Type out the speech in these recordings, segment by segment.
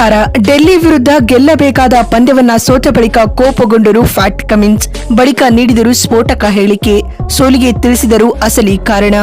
ನಮಸ್ಕಾರ ಡೆಲ್ಲಿ ವಿರುದ್ಧ ಗೆಲ್ಲಬೇಕಾದ ಪಂದ್ಯವನ್ನ ಸೋತ ಬಳಿಕ ಕೋಪಗೊಂಡರು ಫ್ಯಾಟ್ ಕಮಿನ್ಸ್. ಬಳಿಕ ನೀಡಿದರು ಸ್ಫೋಟಕ ಹೇಳಿಕೆ. ಸೋಲಿಗೆ ತಿಳಿಸಿದರು ಅಸಲಿ ಕಾರಣ.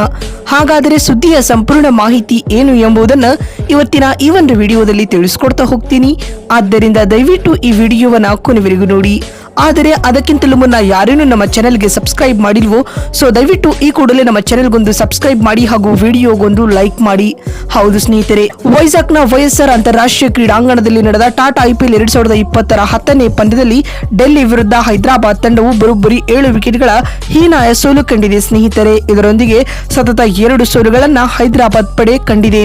ಹಾಗಾದರೆ ಸುದ್ದಿಯ ಸಂಪೂರ್ಣ ಮಾಹಿತಿ ಏನು ಎಂಬುದನ್ನು ಇವತ್ತಿನ ಈ ಒಂದು ವಿಡಿಯೋದಲ್ಲಿ ತಿಳಿಸ್ಕೊಡ್ತಾ ಹೋಗ್ತೀನಿ. ಆದ್ದರಿಂದ ದಯವಿಟ್ಟು ಈ ವಿಡಿಯೋವನ್ನ ಕೊನೆವರೆಗೂ ನೋಡಿ. ಆದರೆ ಅದಕ್ಕಿಂತಲೂ ಮುನ್ನ ಯಾರೇನು ನಮ್ಮ ಚಾನೆಲ್ಗೆ ಸಬ್ಸ್ಕ್ರೈಬ್ ಮಾಡಿಲ್ವೋ ಸೊ ದಯವಿಟ್ಟು ಈ ಕೂಡಲೇ ನಮ್ಮ ಚಾನೆಲ್ಗೊಂದು ಸಬ್ಸ್ಕ್ರೈಬ್ ಮಾಡಿ ಹಾಗೂ ವಿಡಿಯೋಗೊಂದು ಲೈಕ್ ಮಾಡಿ. ಹೌದು ಸ್ನೇಹಿತರೆ, ವೈಜಾಗ್ನ ವೈಎಸ್ಆರ್ ಅಂತಾರಾಷ್ಟ್ರೀಯ ಕ್ರೀಡಾಂಗಣದಲ್ಲಿ ನಡೆದ ಟಾಟಾ ಐಪಿಎಲ್ ಎರಡ್ ಸಾವಿರದ ಇಪ್ಪತ್ತರ ಹತ್ತನೇ ಪಂದ್ಯದಲ್ಲಿ ಡೆಲ್ಲಿ ವಿರುದ್ಧ ಹೈದರಾಬಾದ್ ತಂಡವು ಬರೋಬ್ಬರಿ ಏಳು ವಿಕೆಟ್ಗಳ ಹೀನಾಯ ಸೋಲು ಕಂಡಿದೆ ಸ್ನೇಹಿತರೆ. ಇದರೊಂದಿಗೆ ಸತತ ಎರಡು ಸೋಲುಗಳನ್ನ ಹೈದರಾಬಾದ್ ಪಡೆ ಕಂಡಿದೆ.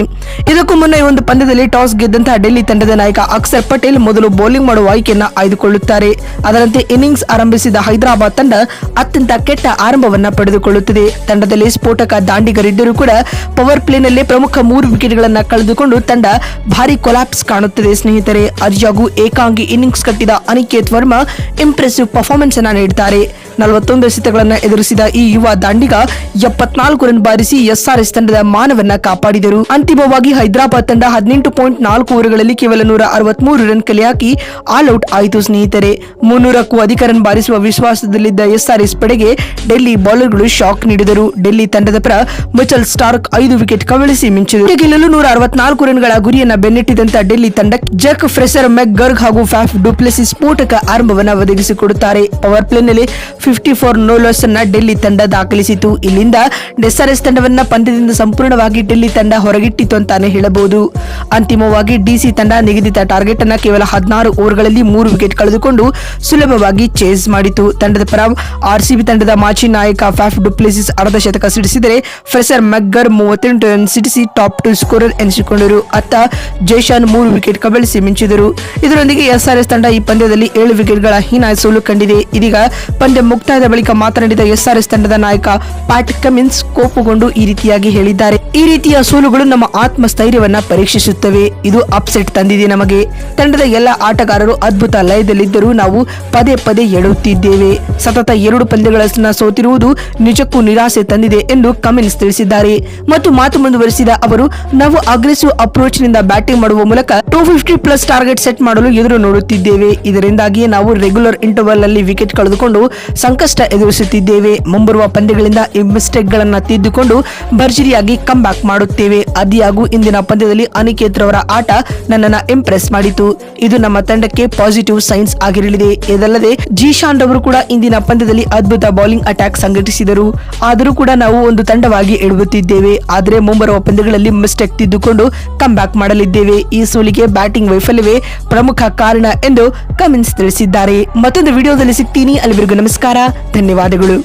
ಇದಕ್ಕೂ ಮುನ್ನ ಈ ಒಂದು ಪಂದ್ಯದಲ್ಲಿ ಟಾಸ್ ಗೆದ್ದಂತಹ ಡೆಲ್ಲಿ ತಂಡದ ನಾಯಕ ಅಕ್ಷರ್ ಪಟೇಲ್ ಮೊದಲು ಬೌಲಿಂಗ್ ಮಾಡುವ ಆಯ್ಕೆಯನ್ನು ಆಯ್ದುಕೊಳ್ಳುತ್ತಾರೆ. ಅದರಂತೆ ಇನ್ನಿಂಗ್ಸ್ ಆರಂಭಿಸಿದ ಹೈದರಾಬಾದ್ ತಂಡ ಅತ್ಯಂತ ಕೆಟ್ಟ ಆರಂಭವನ್ನ ಪಡೆದುಕೊಳ್ಳುತ್ತದೆ. ತಂಡದಲ್ಲಿ ಸ್ಫೋಟಕ ದಾಂಡಿಗರಿದ್ದರೂ ಕೂಡ ಪವರ್ ಪ್ಲೇನಲ್ಲಿ ಪ್ರಮುಖ ಮೂರು ವಿಕೆಟ್ಗಳನ್ನು ಕಳೆದುಕೊಂಡು ತಂಡ ಭಾರಿ ಕೊಲಾಪ್ಸ್ ಕಾಣುತ್ತದೆ. ಸ್ನೇಹಿತರೆ, ಅರ್ಜಾಗೂ ಏಕಾಂಗಿ ಇನ್ನಿಂಗ್ಸ್ ಕಟ್ಟಿದ ಅನಿಕೇತ್ ವರ್ಮಾ ಇಂಪ್ರೆಸಿವ್ ಪರ್ಫಾರ್ಮೆನ್ಸ್ ಅನ್ನ ನೀಡುತ್ತಾರೆ ನಲವತ್ತೊಂದು ಎಸೆತಗಳನ್ನು ಎದುರಿಸಿದ ಈ ಯುವ ದಾಂಡಿಗ ಎಪ್ಪತ್ನಾಲ್ಕು ರನ್ ಬಾರಿಸಿ ಎಸ್ಆರ್ಎಸ್ ತಂಡದ ಮಾನವನ್ನ ಕಾಪಾಡಿದರು. ಅಂತಿಮವಾಗಿ ಹೈದರಾಬಾದ್ ತಂಡ ಹದಿನೆಂಟು ಪಾಯಿಂಟ್ ನಾಲ್ಕು ಓವರ್ಗಳಲ್ಲಿ ಕೇವಲ ನೂರ ಅರವತ್ಮೂರು ರನ್ ಕಲೆ ಆಲ್ ಔಟ್ ಆಯಿತು ಸ್ನೇಹಿತರೆ. ಮುನ್ನೂರಕ್ಕೂ ಅಧಿಕ ರನ್ ಬಾರಿಸುವ ವಿಶ್ವಾಸದಲ್ಲಿದ್ದ ಎಸ್ಆರ್ಎಸ್ ಪಡೆಗೆ ಡೆಲ್ಲಿ ಬೌಲರ್ಗಳು ಶಾಕ್ ನೀಡಿದರು. ಡೆಲ್ಲಿ ತಂಡದ ಪರ ಮಿಚಲ್ ಸ್ಟಾರ್ಕ್ ಐದು ವಿಕೆಟ್ ಕವಳಿಸಿ ಮಿಂಚಿದರು. ಗೆಲ್ಲಲು ನೂರ ಅರವತ್ನಾಲ್ಕು ರನ್ಗಳ ಗುರಿಯನ್ನ ಬೆನ್ನಟ್ಟಿದಂತ ಡೆಲ್ಲಿ ತಂಡ ಜಕ್ ಫ್ರೆಸರ್ ಮೆಕ್ ಗರ್ಗ್ ಹಾಗೂ ಫ್ಯಾಫ್ ಡುಪ್ಲೆಸಿ ಸ್ಫೋಟಕ ಆರಂಭವನ್ನು ಒದಗಿಸಿಕೊಡುತ್ತಾರೆ. ಪವರ್ ಪ್ಲೇನಲ್ಲಿ ಫಿಫ್ಟಿ ಫೋರ್ ನೋಲರ್ಸ್ ಅನ್ನ ಡೆಲ್ಲಿ ತಂಡ ದಾಖಲಿಸಿತು. ಇಲ್ಲಿಂದ ಎಸ್ಆರ್ಎಸ್ ತಂಡವನ್ನ ಪಂದ್ಯದಿಂದ ಸಂಪೂರ್ಣವಾಗಿ ಡೆಲ್ಲಿ ತಂಡ ಹೊರಗಿಟ್ಟಿತು ಅಂತಾನೆ ಹೇಳಬಹುದು. ಅಂತಿಮವಾಗಿ ಡಿಸಿ ತಂಡ ನಿಗದಿತ ಟಾರ್ಗೆಟ್ ಅನ್ನ ಕೇವಲ ಹದಿನಾರು ಓವರ್ಗಳಲ್ಲಿ ಮೂರು ವಿಕೆಟ್ ಕಳೆದುಕೊಂಡು ಸುಲಭವಾಗಿ ಚೇಸ್ ಮಾಡಿತು. ತಂಡದ ಪರ ಆರ್ಸಿಬಿ ತಂಡದ ಮಾಜಿ ನಾಯಕ ಫ್ಯಾಫ್ ಡುಪ್ಲೆಸಿಸ್ ಅರ್ಧ ಶತಕ ಸಿಡಿಸಿದರೆ ಫ್ರೆಸರ್ ಮಗ್ಗರ್ ಮೂವತ್ತೆಂಟು ರನ್ ಸಿಡಿಸಿ ಟಾಪ್ ಟು ಸ್ಕೋರರ್ ಎನಿಸಿಕೊಂಡರು. ಅತ್ತ ಜೈಶಾನ್ ಮೂರು ವಿಕೆಟ್ ಕಬಳಿಸಿ ಮಿಂಚಿದರು. ಇದರೊಂದಿಗೆ ಎಸ್ಆರ್ಎಸ್ ತಂಡ ಈ ಪಂದ್ಯದಲ್ಲಿ ಏಳು ವಿಕೆಟ್ಗಳ ಹೀನಾಯ ಸೋಲು ಕಂಡಿದೆ. ಇದೀಗ ಪಂದ್ಯ ಮುಕ್ತಾಯದ ಬಳಿಕ ಮಾತನಾಡಿದ ಎಸ್ಆರ್ಎಸ್ ತಂಡದ ನಾಯಕ ಪ್ಯಾಟ್ ಕಮಿನ್ಸ್ ಕೋಪಗೊಂಡು ಈ ರೀತಿಯಾಗಿ ಹೇಳಿದ್ದಾರೆ. ಈ ರೀತಿಯ ಸೋಲುಗಳು ನಮ್ಮ ಆತ್ಮಸ್ಥೈರ್ಯವನ್ನ ಪರೀಕ್ಷಿಸುತ್ತವೆ. ಇದು ಅಪ್ಸೆಟ್ ತಂದಿದೆ ನಮಗೆ. ತಂಡದ ಎಲ್ಲ ಆಟಗಾರರು ಅದ್ಭುತ ಲಯದಲ್ಲಿದ್ದರೂ ನಾವು ಪದೇ ಪದೇ ಎಳುತ್ತಿದ್ದೇವೆ ಸತತ ಎರಡು ಪಂದ್ಯಗಳನ್ನ ಸೋತಿರುವುದು ನಿಜಕ್ಕೂ ನಿರಾಸೆ ತಂದಿದೆ ಎಂದು ಕಮಿನ್ಸ್ ತಿಳಿಸಿದ್ದಾರೆ. ಮತ್ತು ಮಾತು ಮುಂದುವರಿಸಿದ ಅವರು, ನಾವು ಅಗ್ರೆಸಿವ್ ಅಪ್ರೋಚ್ನಿಂದ ಬ್ಯಾಟಿಂಗ್ ಮಾಡುವ ಮೂಲಕ two fifty plus target set ಮಾಡಲು ಎದುರು ನೋಡುತ್ತಿದ್ದೇವೆ. ಇದರಿಂದಾಗಿ ನಾವು ರೆಗ್ಯುಲರ್ ಇಂಟರ್ವಲ್ ಅಲ್ಲಿ ವಿಕೆಟ್ ಕಳೆದುಕೊಂಡು ಸಂಕಷ್ಟ ಎದುರಿಸುತ್ತಿದ್ದೇವೆ. ಮುಂಬರುವ ಪಂದ್ಯಗಳಿಂದ ಈ ಮಿಸ್ಟೇಕ್ ಗಳನ್ನ ತಿದ್ದುಕೊಂಡು ಭರ್ಜರಿಯಾಗಿ ಕಮ್ ಬ್ಯಾಕ್ ಮಾಡುತ್ತೇವೆ. ಅದಿಯಾಗೂ ಇಂದಿನ ಪಂದ್ಯದಲ್ಲಿ ಅನಿಕೇತ್ ರವರ ಆಟ ನನ್ನನ್ನ ಇಂಪ್ರೆಸ್ ಮಾಡಿತು. ಇದು ನಮ್ಮ ತಂಡಕ್ಕೆ ಪಾಸಿಟಿವ್ ಸೈನ್ಸ್ ಆಗಿರಲಿದೆ. ಇದಲ್ಲದೆ ಜೀಶಾನ್ ರವರು ಕೂಡ ಇಂದಿನ ಪಂದ್ಯದಲ್ಲಿ ಅದ್ಭುತ ಬೌಲಿಂಗ್ ಅಟ್ಯಾಕ್ ಸಂಘಟಿಸಿದರು. ಆದರೂ ಕೂಡ ನಾವು ಒಂದು ತಂಡವಾಗಿ ಇಡುತ್ತಿದ್ದೇವೆ ಆದರೆ, ಮುಂಬರುವ ಪಂದ್ಯಗಳಲ್ಲಿ ಮಿಸ್ಟೇಕ್ ತಿದ್ದುಕೊಂಡು ಕಮ್ ಬ್ಯಾಕ್ ಮಾಡಲಿದ್ದೇವೆ. ಈ ಸೋಲಿಗೆ ಬ್ಯಾಟಿಂಗ್ ವೈಫಲ್ಯವೇ ಪ್ರಮುಖ ಕಾರಣ ಎಂದು ಕಮಿನ್ಸ್ ತಿಳಿಸಿದ್ದಾರೆ. ಮತ್ತೊಂದು ವಿಡಿಯೋದಲ್ಲಿ ಸಿಗ್ತೀನಿ. ಅಲ್ಲಿವರೆಗೂ ನಮಸ್ಕಾರ. ಧನ್ಯವಾದಗಳು